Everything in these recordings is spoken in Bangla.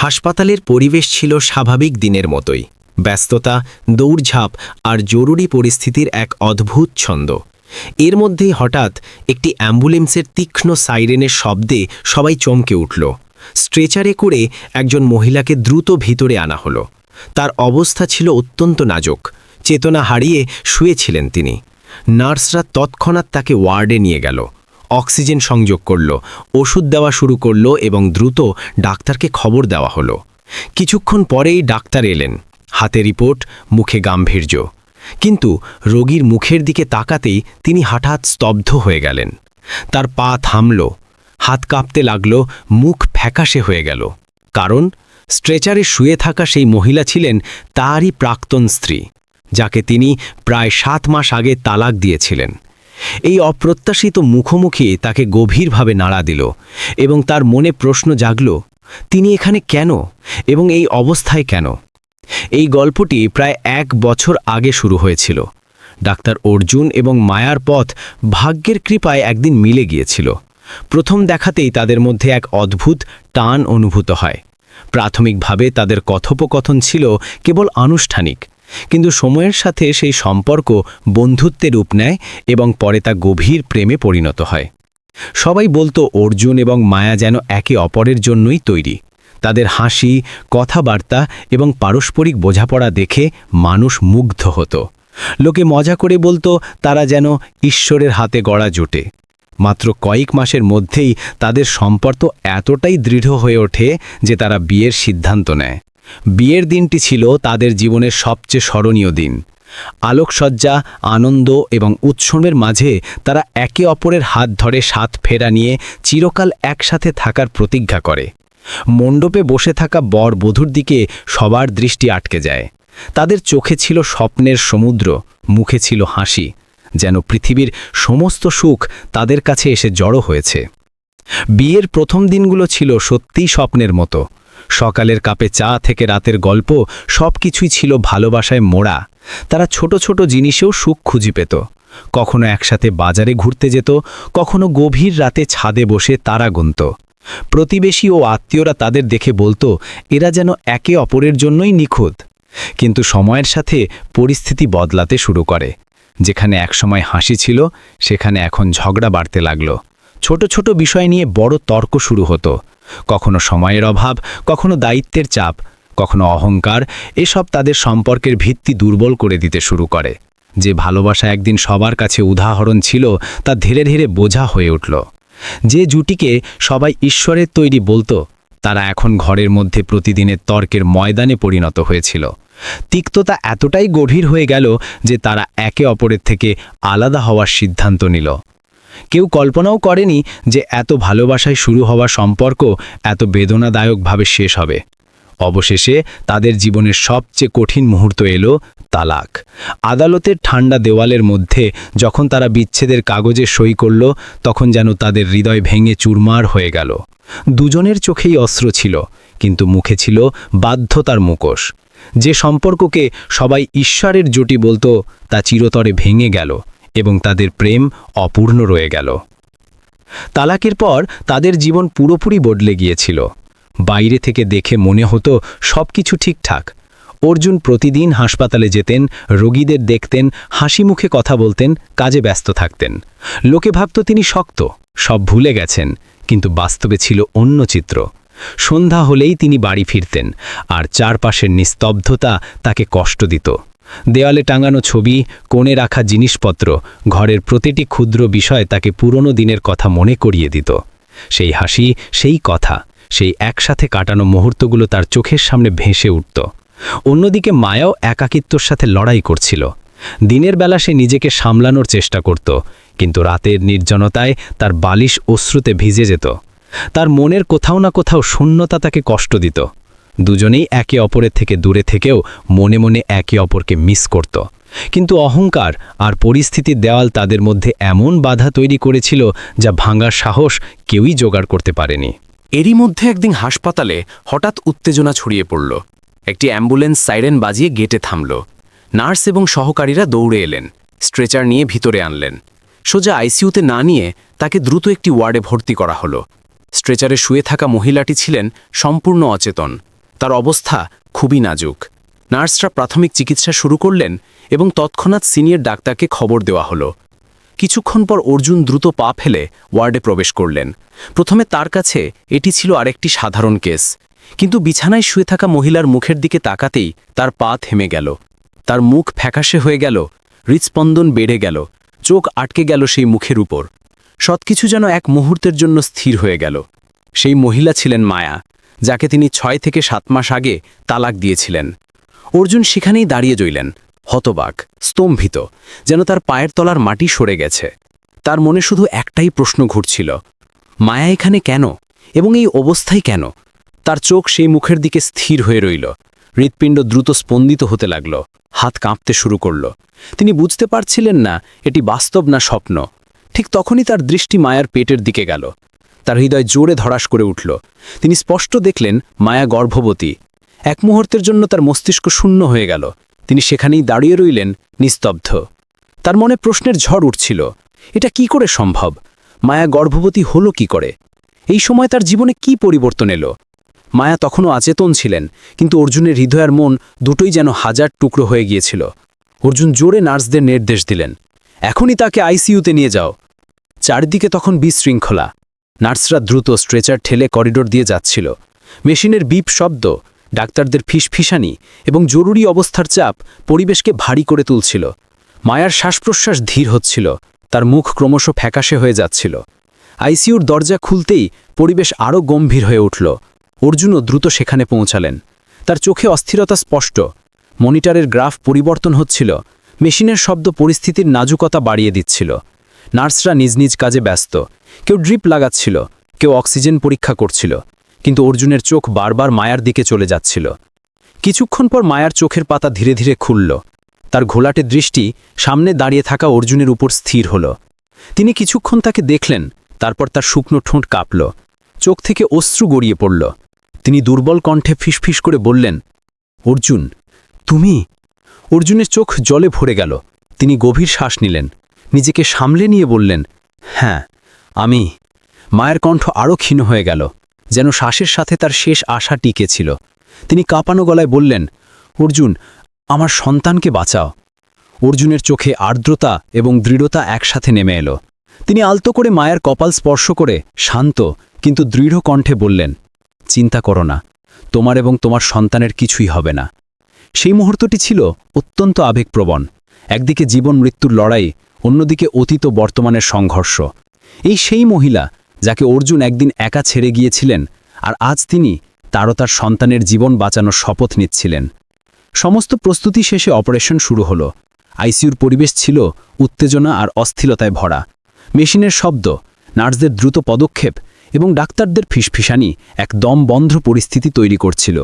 হাসপাতালের পরিবেশ ছিল স্বাভাবিক দিনের মতোই। ব্যস্ততা, দৌড়ঝাঁপ আর জরুরি পরিস্থিতির এক অদ্ভুত ছন্দ। এর মধ্যেই হঠাৎ একটি অ্যাম্বুলেন্সের তীক্ষ্ণ সাইরেনের শব্দে সবাই চমকে উঠল। স্ট্রেচারে করে একজন মহিলাকে দ্রুত ভিতরে আনা হলো। তার অবস্থা ছিল অত্যন্ত নাজুক। চেতনা হারিয়ে শুয়েছিলেন তিনি। নার্সরা তৎক্ষণাৎ তাকে ওয়ার্ডে নিয়ে গেল। অক্সিজেন সংযোগ করল, ওষুধ দেওয়া শুরু করল এবং দ্রুত ডাক্তারকে খবর দেওয়া হলো। কিছুক্ষণ পরেই ডাক্তার এলেন। হাতে রিপোর্ট, মুখে গাম্ভীর্য। কিন্তু রোগীর মুখের দিকে তাকাতেই তিনি হঠাৎ স্তব্ধ হয়ে গেলেন। তার পা থামল, হাত কাঁপতে লাগল, মুখ ফ্যাকাশে হয়ে গেল। কারণ স্ট্রেচারে শুয়ে থাকা সেই মহিলা ছিলেন তারই প্রাক্তন স্ত্রী, যাকে তিনি প্রায় সাত মাস আগে তালাক দিয়েছিলেন। এই অপ্রত্যাশিত মুখোমুখি তাকে গভীরভাবে নাড়া দিল এবং তার মনে প্রশ্ন জাগল, তিনি এখানে কেন এবং এই অবস্থায় কেন? এই গল্পটি প্রায় এক বছর আগে শুরু হয়েছিল। ডাক্তার অর্জুন এবং মায়ার পথ ভাগ্যের কৃপায় একদিন মিলে গিয়েছিল। প্রথম দেখাতেই তাদের মধ্যে এক অদ্ভুত টান অনুভূত হয়। প্রাথমিকভাবে তাদের কথোপকথন ছিল কেবল আনুষ্ঠানিক। কিন্তু সময়ের সাথে সেই সম্পর্ক বন্ধুত্বে রূপ নেয় এবং পরে তা গভীর প্রেমে পরিণত হয়। সবাই বলতো অর্জুন এবং মায়া যেন একে অপরের জন্যই তৈরি। তাদের হাসি, কথাবার্তা এবং পারস্পরিক বোঝাপড়া দেখে মানুষ মুগ্ধ হতো। লোকে মজা করে বলতো, তারা যেন ঈশ্বরের হাতে গড়া জোটে। মাত্র কয়েক মাসের মধ্যেই তাদের সম্পর্ক এতটাই দৃঢ় হয়ে ওঠে যে তারা বিয়ের সিদ্ধান্ত নেয়। বিয়ের দিনটি ছিল তাদের জীবনের সবচেয়ে স্মরণীয় দিন। আলোকসজ্জা, আনন্দ এবং উৎসবের মাঝে তারা একে অপরের হাত ধরে সাত ফেরা নিয়ে চিরকাল একসাথে থাকার প্রতিজ্ঞা করে। মণ্ডপে বসে থাকা বর বধূর দিকে সবার দৃষ্টি আটকে যায়। তাদের চোখে ছিল স্বপ্নের সমুদ্র, মুখে ছিল হাসি, যেন পৃথিবীর সমস্ত সুখ তাদের কাছে এসে জড়ো হয়েছে। বিয়ের প্রথম দিনগুলো ছিল সত্যিই স্বপ্নের মতো। সকালের কাপে চা থেকে রাতের গল্প সব কিছুই ছিল ভালোবাসায় মোড়া। তারা ছোট ছোট জিনিসেও সুখ খুঁজি পেত। কখনো একসাথে বাজারে ঘুরতে যেত, কখনো গভীর রাতে ছাদে বসে তারা গুনত। প্রতিবেশী ও আত্মীয়রা তাদের দেখে বলতো, এরা যেন একে অপরের জন্যই নিখুঁত। কিন্তু সময়ের সাথে পরিস্থিতি বদলাতে শুরু করে। যেখানে একসময় হাসি ছিল, সেখানে এখন ঝগড়া বাড়তে লাগল। ছোট ছোট বিষয় নিয়ে বড় তর্ক শুরু হতো। কখনো সময়ের অভাব, কখনো দায়িত্বের চাপ, কখনো অহংকার, এসব তাদের সম্পর্কের ভিত্তি দুর্বল করে দিতে শুরু করে। যে ভালোবাসা একদিন সবার কাছে উদাহরণ ছিল, তা ধীরে ধীরে বোঝা হয়ে উঠল। যে জুটিকে সবাই ঈশ্বরের তৈরি বলতো, তারা এখন ঘরের মধ্যে প্রতিদিনের তর্কের ময়দানে পরিণত হয়েছিল। তিক্ততা এতটাই গভীর হয়ে গেল যে তারা একে অপরের থেকে আলাদা হওয়ার সিদ্ধান্ত নিল। কেউ কল্পনাও করেনি যে এত ভালোবাসায় শুরু হওয়া সম্পর্ক এত বেদনাদায়কভাবে শেষ হবে। অবশেষে তাদের জীবনের সবচেয়ে কঠিন মুহূর্ত এলো তালাক। আদালতের ঠান্ডা দেওয়ালের মধ্যে যখন তারা বিচ্ছেদের কাগজে সই করল, তখন যেন তাদের হৃদয় ভেঙে চুরমার হয়ে গেল। দুজনের চোখেই অস্ত্র ছিল, কিন্তু মুখে ছিল বাধ্যতার মুখোশ। যে সম্পর্ককে সবাই ঈশ্বরের জুটি বলতো, তা চিরতরে ভেঙে গেল। এবং তাদের প্রেম অপূর্ণ রয়ে গেল। তালাকের পর তাদের জীবন পুরোপুরি বদলে গিয়েছিল। বাইরে থেকে দেখে মনে হতো সব কিছু ঠিকঠাক। অর্জুন প্রতিদিন হাসপাতালে যেতেন, রোগীদের দেখতেন, হাসি মুখে কথা বলতেন, কাজে ব্যস্ত থাকতেন। লোকে ভাবত তিনি শক্ত, সব ভুলে গেছেন, কিন্তু বাস্তবে ছিল অন্য চিত্র। সন্ধ্যা হলেই তিনি বাড়ি ফিরতেন, আর চারপাশের নিস্তব্ধতা তাকে কষ্ট দিত। দেওয়ালে টাঙানো ছবি, কোণে রাখা জিনিসপত্র, ঘরের প্রতিটি ক্ষুদ্র বিষয় তাকে পুরনো দিনের কথা মনে করিয়ে দিত। সেই হাসি, সেই কথা, সেই একসাথে কাটানো মুহূর্তগুলো তার চোখের সামনে ভেসে উঠত। অন্যদিকে মায়াও একাকিত্বর সাথে লড়াই করছিল। দিনের বেলা সে নিজেকে সামলানোর চেষ্টা করত, কিন্তু রাতের নির্জনতায় তার বালিশ অশ্রুতে ভিজে যেত। তার মনের কোথাও না কোথাও শূন্যতা তাকে কষ্ট দিত। দুজনেই একে অপরের থেকে দূরে থেকেও মনে মনে একে অপরকে মিস করত। কিন্তু অহংকার আর পরিস্থিতির দেওয়াল তাদের মধ্যে এমন বাধা তৈরি করেছিল যা ভাঙার সাহস কেউই জোগাড় করতে পারেনি। এরই মধ্যে একদিন হাসপাতালে হঠাৎ উত্তেজনা ছড়িয়ে পড়ল। একটি অ্যাম্বুলেন্স সাইরেন বাজিয়ে গেটে থামল। নার্স এবং সহকারীরা দৌড়ে এলেন, স্ট্রেচার নিয়ে ভিতরে আনলেন। সোজা আইসিইউতে না নিয়ে তাকে দ্রুত একটি ওয়ার্ডে ভর্তি করা হলো। স্ট্রেচারে শুয়ে থাকা মহিলাটি ছিলেন সম্পূর্ণ অচেতন। তার অবস্থা খুবই নাজুক। নার্সরা প্রাথমিক চিকিৎসা শুরু করলেন এবং তৎক্ষণাৎ সিনিয়র ডাক্তারকে খবর দেওয়া হলো। কিছুক্ষণ পর অর্জুন দ্রুত পা ফেলে ওয়ার্ডে প্রবেশ করলেন। প্রথমে তার কাছে এটি ছিল আরেকটি সাধারণ কেস, কিন্তু বিছানায় শুয়ে থাকা মহিলার মুখের দিকে তাকাতেই তার পা থেমে গেল। তার মুখ ফ্যাকাশে হয়ে গেল, হৃৎস্পন্দন বেড়ে গেল, চোখ আটকে গেল সেই মুখের উপর। সবকিছু যেন এক মুহূর্তের জন্য স্থির হয়ে গেল। সেই মহিলা ছিলেন মায়া যাকে তিনি ছয় থেকে সাত মাস আগে তালাক দিয়েছিলেন। অর্জুন সেখানেই দাঁড়িয়ে রইলেন হতবাক, স্তম্ভিত, যেন তার পায়ের তলার মাটি সরে গেছে। তার মনে শুধু একটাই প্রশ্ন ঘুরছিল, মায়া এখানে কেন এবং এই অবস্থায় কেন? তার চোখ সেই মুখের দিকে স্থির হয়ে রইল, হৃৎপিণ্ড দ্রুত স্পন্দিত হতে লাগল, হাত কাঁপতে শুরু করল। তিনি বুঝতে পারছিলেন না, এটি বাস্তব না স্বপ্ন। ঠিক তখনই তার দৃষ্টি মায়ার পেটের দিকে গেল। তার হৃদয় জোরে ধরাস করে উঠল। তিনি স্পষ্ট দেখলেন, মায়া গর্ভবতী। এক মুহূর্তের জন্য তার মস্তিষ্ক শূন্য হয়ে গেল। তিনি সেখানেই দাঁড়িয়ে রইলেন, নিস্তব্ধ। তার মনে প্রশ্নের ঝড় উঠছিল, এটা কি করে সম্ভব? মায়া গর্ভবতী হলো কি করে? এই সময় তার জীবনে কি পরিবর্তন এলো? মায়া তখনও আচেতন ছিলেন, কিন্তু অর্জুনের হৃদয় আর মন দুটোই যেন হাজার টুকরো হয়ে গিয়েছিল। অর্জুন জোরে নার্সদের নির্দেশ দিলেন, এখনই তাকে আইসিইউতে নিয়ে যাও। চারদিকে তখন বিশৃঙ্খলা। নার্সরা দ্রুত স্ট্রেচার ঠেলে করিডোর দিয়ে যাচ্ছিল। মেশিনের বিপ শব্দ, ডাক্তারদের ফিসফিসানি এবং জরুরি অবস্থার চাপ পরিবেশকে ভারী করে তুলছিল। মায়ার শ্বাসপ্রশ্বাস ধীর হচ্ছিল, তার মুখ ক্রমশ ফ্যাকাশে হয়ে যাচ্ছিল। আইসিইউর দরজা খুলতেই পরিবেশ আরও গম্ভীর হয়ে উঠল। অর্জুনও দ্রুত সেখানে পৌঁছালেন। তার চোখে অস্থিরতা স্পষ্ট। মনিটরের গ্রাফ পরিবর্তন হচ্ছিল। মেশিনের শব্দ পরিস্থিতির নাজুকতা বাড়িয়ে দিচ্ছিল। নার্সরা নিজ নিজ কাজে ব্যস্ত। কেউ ড্রিপ লাগাচ্ছিল, কেউ অক্সিজেন পরীক্ষা করছিল, কিন্তু অর্জুনের চোখ বারবার মায়ার দিকে চলে যাচ্ছিল। কিছুক্ষণ পর মায়ার চোখের পাতা ধীরে ধীরে খুলল। তার ঘোলাটে দৃষ্টি সামনে দাঁড়িয়ে থাকা অর্জুনের উপর স্থির হল। তিনি কিছুক্ষণ তাকে দেখলেন, তারপর তার শুকনো ঠোঁট কাঁপল। চোখ থেকে অশ্রু গড়িয়ে পড়ল। তিনি দুর্বল কণ্ঠে ফিসফিস করে বললেন, অর্জুন, তুমি? অর্জুনের চোখ জলে ভরে গেল। তিনি গভীর শ্বাস নিলেন। নিজেকে সামলে নিয়ে বললেন হ্যাঁ। আমি। মায়ের কণ্ঠ আরও ক্ষীণ হয়ে গেল, যেন শ্বাসের সাথে তার শেষ আশা টিকে ছিল। তিনি কাঁপানো গলায় বললেন, অর্জুন, আমার সন্তানকে বাঁচাও। অর্জুনের চোখে আর্দ্রতা এবং দৃঢ়তা একসাথে নেমে এলো। তিনি আলতো করে মায়ের কপাল স্পর্শ করে শান্ত কিন্তু দৃঢ় কণ্ঠে বললেন, চিন্তা করো না, তোমার এবং তোমার সন্তানের কিছুই হবে না। সেই মুহূর্তটি ছিল অত্যন্ত আবেগপ্রবণ। একদিকে জীবন মৃত্যুর লড়াই, অন্যদিকে অতীত বর্তমানের সংঘর্ষ। এই সেই মহিলা যাকে অর্জুন একদিন একা ছেড়ে গিয়েছিলেন আর আজ তিনি তারও তার সন্তানের জীবন বাঁচানোর শপথ নিচ্ছিলেন। সমস্ত প্রস্তুতি শেষে অপারেশন শুরু হলো। আইসিইউর পরিবেশ ছিল উত্তেজনা আর অস্থিরতায় ভরা। মেশিনের শব্দ, নার্সদের দ্রুত পদক্ষেপ এবং ডাক্তারদের ফিসফিসানি এক দম বন্ধ পরিস্থিতি তৈরি করছিল।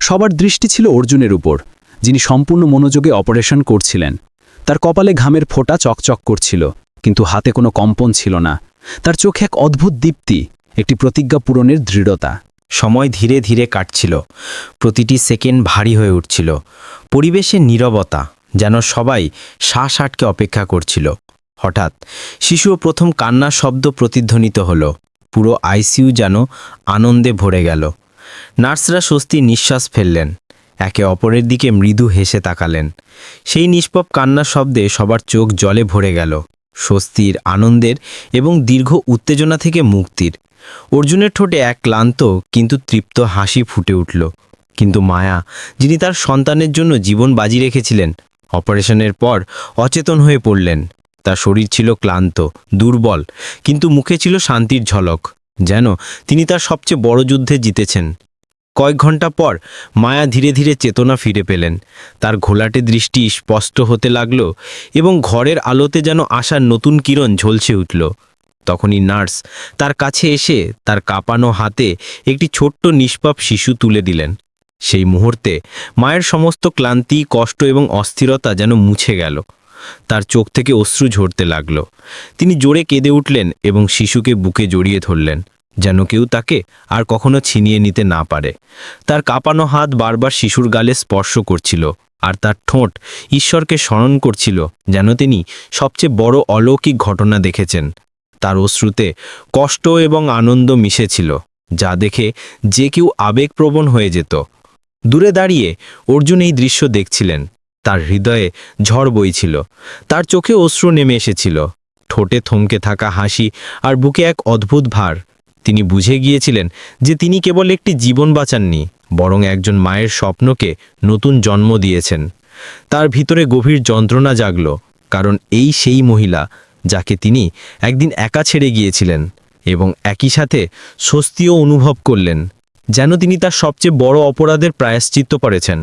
সবার দৃষ্টি ছিল অর্জুনের উপর, যিনি সম্পূর্ণ মনোযোগে অপারেশন করছিলেন। তার কপালে ঘামের ফোঁটা চকচক করছিল। কিন্তু হাতে কোনো কম্পন ছিল না। তার চোখে এক অদ্ভুত দীপ্তি, একটি প্রতিজ্ঞা পূরণের দৃঢ়তা। সময় ধীরে ধীরে কাটছিল। প্রতিটি সেকেন্ড ভারী হয়ে উঠছিল। পরিবেশে নীরবতা যেন সবাই শ্বাস আটকে অপেক্ষা করছিল। হঠাৎ শিশুও প্রথম কান্নার শব্দ প্রতিধ্বনিত হলো। পুরো আইসিইউ যেন আনন্দে ভরে গেল। নার্সরা স্বস্তি নিঃশ্বাস ফেললেন। একে অপরের দিকে মৃদু হেসে তাকালেন। সেই নিষ্পপ কান্নার শব্দে সবার চোখ জলে ভরে গেল। স্বস্তির, আনন্দের এবং দীর্ঘ উত্তেজনা থেকে মুক্তির। অর্জুনের ঠোঁটে এক ক্লান্ত কিন্তু তৃপ্ত হাসি ফুটে উঠল। কিন্তু মায়া, যিনি তার সন্তানের জন্য জীবন বাজি রেখেছিলেন, অপারেশনের পর অচেতন হয়ে পড়লেন। তার শরীর ছিল ক্লান্ত, দুর্বল, কিন্তু মুখে ছিল শান্তির ঝলক, যেন তিনি তার সবচেয়ে বড় যুদ্ধে জিতেছেন। কয়েক ঘণ্টা পর মায়া ধীরে ধীরে চেতনা ফিরে পেলেন। তার ঘোলাটে দৃষ্টি স্পষ্ট হতে লাগল এবং ঘরের আলোতে যেন আসার নতুন কিরণ ঝলসে উঠল। তখনই নার্স তার কাছে এসে তার কাঁপানো হাতে একটি ছোট্ট নিষ্পাপ শিশু তুলে দিলেন। সেই মুহূর্তে মায়ের সমস্ত ক্লান্তি, কষ্ট এবং অস্থিরতা যেন মুছে গেল। তার চোখ থেকে অশ্রু ঝরতে লাগল। তিনি জোরে কেঁদে উঠলেন এবং শিশুকে বুকে জড়িয়ে ধরলেন। যেন কেউ তাকে আর কখনো ছিনিয়ে নিতে না পারে। তার কাঁপানো হাত বারবার শিশুর গালে স্পর্শ করছিল আর তার ঠোঁট ঈশ্বরকে স্মরণ করছিল যেন তিনি সবচেয়ে বড় অলৌকিক ঘটনা দেখেছেন। তার অশ্রুতে কষ্ট এবং আনন্দ মিশেছিল, যা দেখে যে কেউ আবেগপ্রবণ হয়ে যেত। দূরে দাঁড়িয়ে অর্জুন এই দৃশ্য দেখছিলেন। তার হৃদয়ে ঝড় বইছিল, তার চোখে অশ্রু নেমে এসেছিল। ঠোঁটে থমকে থাকা হাসি আর বুকে এক অদ্ভুত ভার তিনি বুঝে গিয়েছিলেন যে তিনি কেবল একটি জীবন বাঁচাননি, বরং একজন মায়ের স্বপ্নকে নতুন জন্ম দিয়েছেন। তার ভিতরে গভীর যন্ত্রণা জাগল, কারণ এই সেই মহিলা যাকে তিনি একদিন একা ছেড়ে গিয়েছিলেন এবং একই সাথে স্বস্তিও অনুভব করলেন, যেন তিনি তার সবচেয়ে বড় অপরাধের প্রায়শ্চিত্ত করেছেন।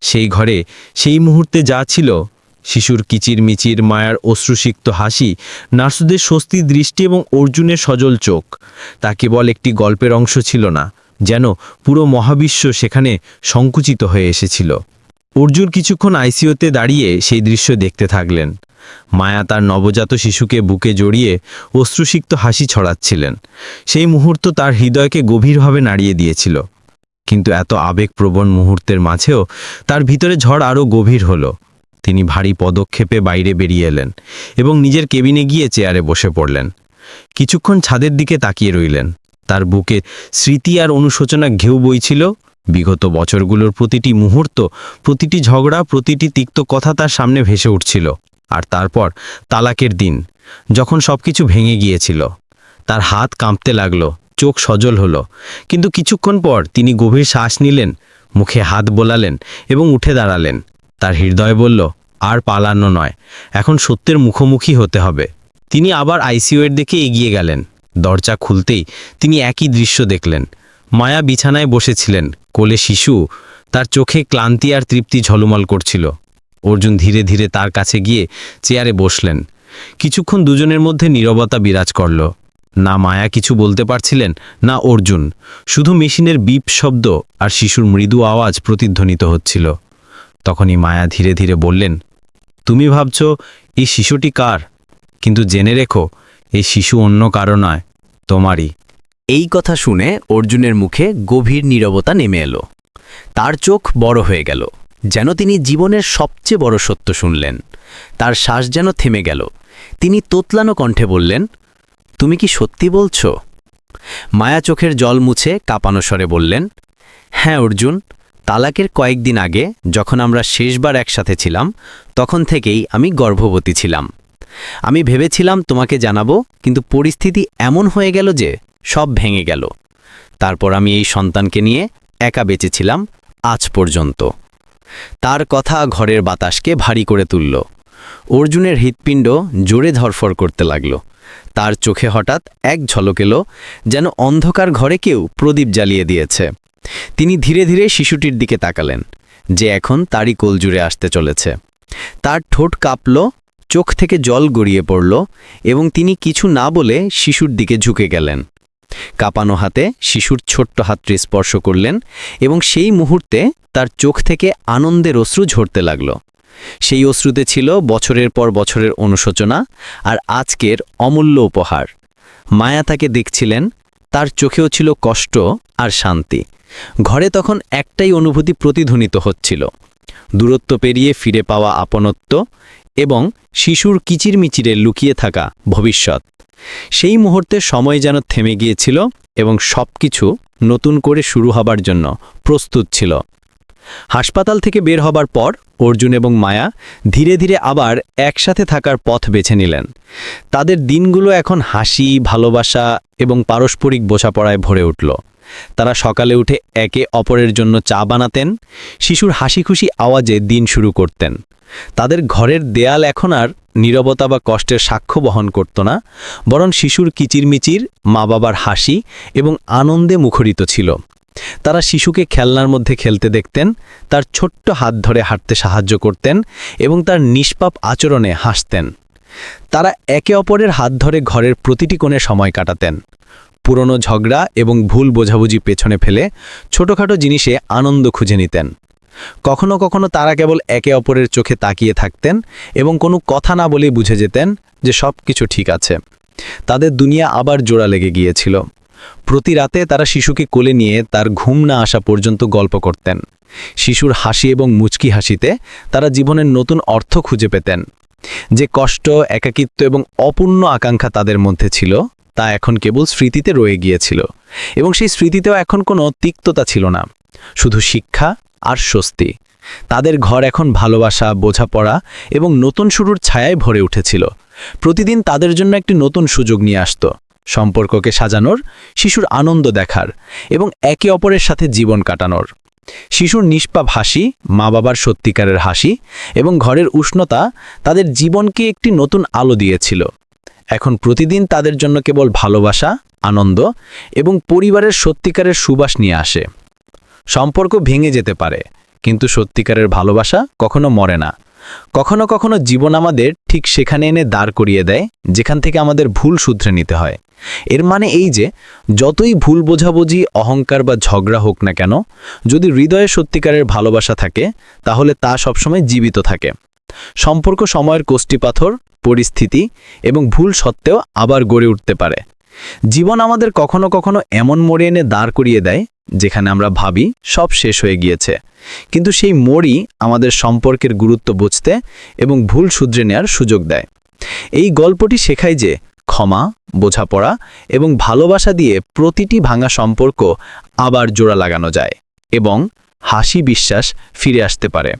সেই ঘরে সেই মুহূর্তে যা ছিল শিশুর কিচির মিচির, মায়ার অশ্রুসিক্ত হাসি, নার্সুদের স্বস্তির দৃষ্টি এবং অর্জুনের সজল চোখ। তা কেবল একটি গল্পের অংশ ছিল না, যেন পুরো মহাবিশ্ব সেখানে সংকুচিত হয়ে এসেছিল। অর্জুন কিছুক্ষণ আইসিওতে দাঁড়িয়ে সেই দৃশ্য দেখতে থাকলেন। মায়া তার নবজাত শিশুকে বুকে জড়িয়ে অশ্রুসিক্ত হাসি ছড়াচ্ছিলেন। সেই মুহূর্ত তার হৃদয়কে গভীরভাবে নাড়িয়ে দিয়েছিল। কিন্তু এত আবেগপ্রবণ মুহূর্তের মাঝেও তার ভিতরে ঝড় আরও গভীর হলো। তিনি ভারী পদক্ষেপে বাইরে বেরিয়ে এলেন এবং নিজের কেবিনে গিয়ে চেয়ারে বসে পড়লেন। কিছুক্ষণ ছাদের দিকে তাকিয়ে রইলেন। তার বুকে স্মৃতি আর অনুশোচনা ঘেউ বইছিল। বিগত বছরগুলোর প্রতিটি মুহূর্ত, প্রতিটি ঝগড়া, প্রতিটি তিক্ত কথা তার সামনে ভেসে উঠছিল। আর তারপর তালাকের দিন, যখন সবকিছু ভেঙে গিয়েছিল। তার হাত কাঁপতে লাগল, চোখ সজল হলো। কিন্তু কিছুক্ষণ পর তিনি গভীর শ্বাস নিলেন, মুখে হাত বোলালেন এবং উঠে দাঁড়ালেন। তার হৃদয় বলল, আর পালানো নয়, এখন সত্যের মুখোমুখি হতে হবে। তিনি আবার আইসিইউ এর দিকে এগিয়ে গেলেন। দরজা খুলতেই তিনি একই দৃশ্য দেখলেন। মায়া বিছানায় বসেছিলেন, কোলে শিশু, তার চোখে ক্লান্তি আর তৃপ্তি ঝলমল করছিল। অর্জুন ধীরে ধীরে তার কাছে গিয়ে চেয়ারে বসলেন। কিছুক্ষণ দুজনের মধ্যে নীরবতা বিরাজ করল। না মায়া কিছু বলতে পারছিলেন, না অর্জুন। শুধু মেশিনের বিপ শব্দ আর শিশুর মৃদু আওয়াজ প্রতিধ্বনিত হচ্ছিল। তখনই মায়া ধীরে ধীরে বললেন, তুমি ভাবছ এই শিশুটি কার? কিন্তু জেনে রেখো, এই শিশু অন্য কারও নয়, তোমারই। এই কথা শুনে অর্জুনের মুখে গভীর নীরবতা নেমে এলো। তার চোখ বড় হয়ে গেল, যেন তিনি জীবনের সবচেয়ে বড় সত্য শুনলেন। তার শ্বাস যেন থেমে গেল। তিনি তোতলানো কণ্ঠে বললেন, তুমি কি সত্যি বলছো? মায়া চোখের জল মুছে কাঁপানো স্বরে বললেন হ্যাঁ অর্জুন তালাকের কয়েকদিন আগে যখন আমরা শেষবার একসাথে ছিলাম, তখন থেকেই আমি গর্ভবতী ছিলাম। আমি ভেবেছিলাম তোমাকে জানাব, কিন্তু পরিস্থিতি এমন হয়ে গেল যে সব ভেঙে গেল। তারপর আমি এই সন্তানকে নিয়ে একা বেঁচেছিলাম আজ পর্যন্ত। তার কথা ঘরের বাতাসকে ভারী করে তুলল। অর্জুনের হৃৎপিণ্ড জোরে ধরফর করতে লাগল। তার চোখে হঠাৎ এক ঝলক এলো যেন অন্ধকার ঘরে কেউ প্রদীপ জ্বালিয়ে দিয়েছে। তিনি ধীরে ধীরে শিশুটির দিকে তাকালেন, যে এখন তারই কোল জুড়ে আসতে চলেছে। তার ঠোঁট কাঁপল, চোখ থেকে জল গড়িয়ে পড়ল এবং তিনি কিছু না বলে শিশুর দিকে ঝুঁকে গেলেন। কাঁপানো হাতে শিশুর ছোট্ট হাতটি স্পর্শ করলেন এবং সেই মুহূর্তে তার চোখ থেকে আনন্দের অশ্রু ঝরতে লাগল। সেই অশ্রুতে ছিল বছরের পর বছরের অনুশোচনা আর আজকের অমূল্য উপহার। মায়া তাকে দেখছিলেন, তার চোখেও ছিল কষ্ট আর শান্তি। ঘরে তখন একটাই অনুভূতি প্রতিধ্বনিত হচ্ছিল। দূরত্ব পেরিয়ে ফিরে পাওয়া আপনত্ব এবং শিশুর কিচিরমিচিরে লুকিয়ে থাকা ভবিষ্যৎ। সেই মুহূর্তে সময় যেন থেমে গিয়েছিল এবং সব কিছু নতুন করে শুরু হবার জন্য প্রস্তুত ছিল। হাসপাতাল থেকে বের হবার পর অর্জুন এবং মায়া ধীরে ধীরে আবার একসাথে থাকার পথ বেছে নিলেন। তাদের দিনগুলো এখন হাসি, ভালোবাসা এবং পারস্পরিক বোঝাপড়ায় ভরে উঠল। তারা সকালে উঠে একে অপরের জন্য চা বানাতেন, শিশুর হাসি খুশি আওয়াজে দিন শুরু করতেন। তাদের ঘরের দেয়াল এখন আর নীরবতা বা কষ্টের সাক্ষ্য বহন করত না, বরং শিশুর কিচিরমিচির মা বাবার হাসি এবং আনন্দে মুখরিত ছিল। তারা শিশুকে খেলনার মধ্যে খেলতে দেখতেন, তার ছোট্ট হাত ধরে হাঁটতে সাহায্য করতেন এবং তার নিষ্পাপ আচরণে হাসতেন। তারা একে অপরের হাত ধরে ঘরের প্রতিটি কোণে সময় কাটাতেন। পুরনো ঝগড়া এবং ভুল বোঝাবুঝি পেছনে ফেলে ছোটোখাটো জিনিসে আনন্দ খুঁজে নিতেন। কখনো কখনো তারা কেবল একে অপরের চোখে তাকিয়ে থাকতেন এবং কোনো কথা না বলেই বুঝে যেতেন যে সব কিছু ঠিক আছে। তাদের দুনিয়া আবার জোড়া লেগে গিয়েছিল। প্রতি রাতে তারা শিশুকে কোলে নিয়ে তার ঘুম না আসা পর্যন্ত গল্প করতেন। শিশুর হাসি এবং মুচকি হাসিতে তারা জীবনের নতুন অর্থ খুঁজে পেতেন। যে কষ্ট, একাকিত্ব এবং অপূর্ণ আকাঙ্ক্ষা তাদের মধ্যে ছিল, তা এখন কেবল স্মৃতিতে রয়ে গিয়েছিল এবং সেই স্মৃতিতেও এখন কোনো তিক্ততা ছিল না। শুধু শিক্ষা আর স্বস্তি। তাদের ঘর এখন ভালোবাসা, বোঝাপড়া এবং নতুন শুরুর ছায়ায় ভরে উঠেছিল। প্রতিদিন তাদের জন্য একটি নতুন সুযোগ নিয়ে আসত। সম্পর্ককে সাজানোর, শিশুর আনন্দ দেখার এবং একে অপরের সাথে জীবন কাটানোর। শিশুর নিষ্পাপ হাসি মা বাবার সত্যিকারের হাসি এবং ঘরের উষ্ণতা তাদের জীবনকে একটি নতুন আলো দিয়েছিল। এখন প্রতিদিন তাদের জন্য কেবল ভালোবাসা, আনন্দ এবং পরিবারের সত্যিকারের সুবাস নিয়ে আসে। সম্পর্ক ভেঙে যেতে পারে, কিন্তু সত্যিকারের ভালোবাসা কখনো মরে না। কখনো কখনো জীবন আমাদের ঠিক সেখানে এনে দাঁড় করিয়ে দেয়, যেখান থেকে আমাদের ভুল শুধরে নিতে হয়। এর মানে এই যে, যতই ভুল বোঝাবুঝি, অহংকার বা ঝগড়া হোক না কেন, যদি হৃদয়ে সত্যিকারের ভালোবাসা থাকে, তাহলে তা সবসময় জীবিত থাকে। সম্পর্ক সময়ের কোষ্ঠীপাথর পরিস্থিতি এবং ভুল সত্ত্বেও আবার গড়ে উঠতে পারে। জীবন আমাদের কখনো কখনো এমন মোড়ে এনে দাঁড় করিয়ে দেয়, যেখানে আমরা ভাবি সব শেষ হয়ে গিয়েছে। কিন্তু সেই মোড়ই আমাদের সম্পর্কের গুরুত্ব বুঝতে এবং ভুল শুধরে নেওয়ার সুযোগ দেয়। এই গল্পটি শেখায় যে ক্ষমা, বোঝাপড়া এবং ভালোবাসা দিয়ে প্রতিটি ভাঙা সম্পর্ক আবার জোড়া লাগানো যায় এবং হাসি বিশ্বাস ফিরে আসতে পারে।